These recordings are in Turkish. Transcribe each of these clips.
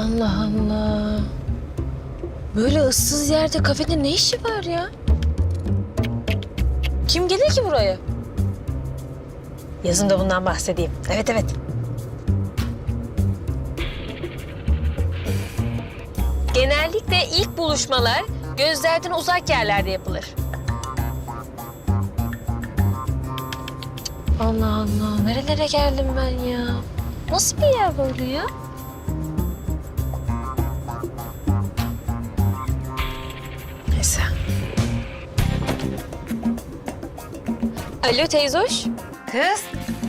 Allah Allah. Böyle ıssız yerde kafede ne işi var ya? Kim gelir ki buraya? Yazın da bundan bahsedeyim. Evet evet. Genellikle ilk buluşmalar gözlerden uzak yerlerde yapılır. Allah Allah. Nerelere geldim ben ya? Nasıl bir yer böyle ya? Alo teyzoş. Kız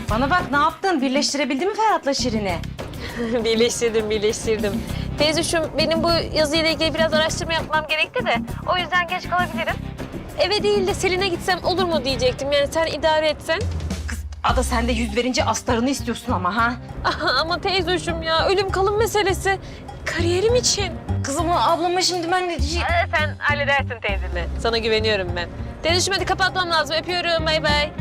bana bak ne yaptın? Birleştirebildin mi Ferhat'la Şirin'i? birleştirdim, birleştirdim. Teyzoşum benim bu yazıyla ilgili biraz araştırma yapmam gerekti de o yüzden geç kalabilirim. Eve değil de Selin'e gitsem olur mu diyecektim. Yani sen idare etsen. Ada sen de yüz verince astarını istiyorsun ama ha? Aha, ama teyzoşum ya ölüm kalım meselesi. Kariyerim için. Kızım ablama şimdi ben ne diyeceğim? Ee, sen halledersin teyzemi. Sana güveniyorum ben. Teyzoşum hadi kapatmam lazım. Öpüyorum. Bay bay.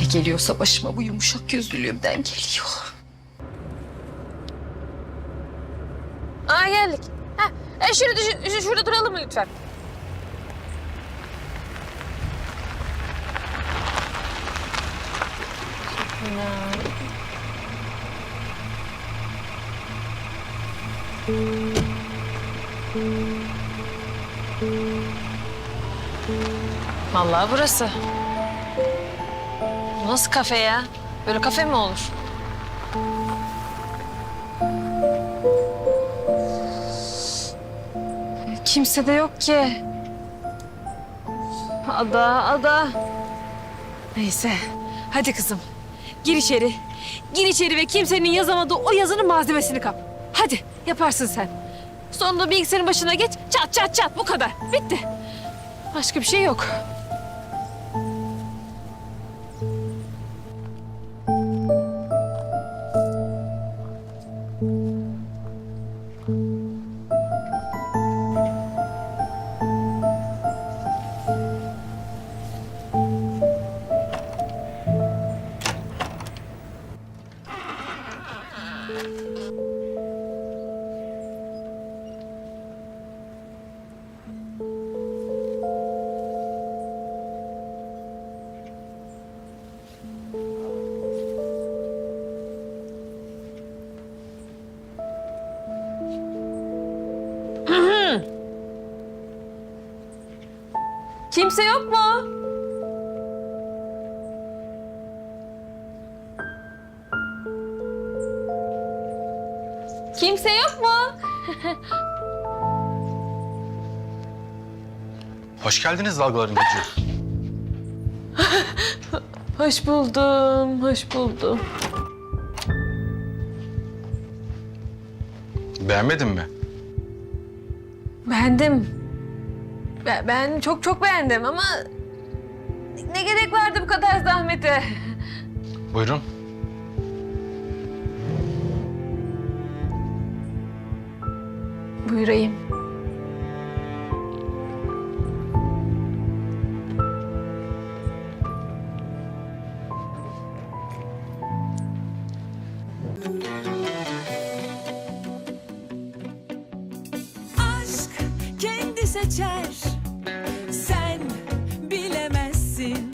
Ne geliyorsa başıma bu yumuşak gözlülüğümden geliyor. Aa geldik. Ha, e şurada, şu- şurada duralım mı lütfen? Vallahi burası. Bu Nasıl kafe ya? Böyle kafe mi olur? Kimse de yok ki. Ada, ada. Neyse. Hadi kızım. Gir içeri. Gir içeri ve kimsenin yazamadığı o yazının malzemesini kap. Hadi yaparsın sen. Sonra da bilgisayarın başına geç. Çat çat çat bu kadar. Bitti. Başka bir şey yok. Kimse yok mu? Kimse yok mu? Hoş geldiniz dalgaların gücü. Hoş buldum, hoş buldum. Beğenmedin mi? Beğendim. Ben, ben çok çok beğendim ama ne gerek vardı bu kadar zahmete? Buyurun. Buyurayım. aşk kendi seçer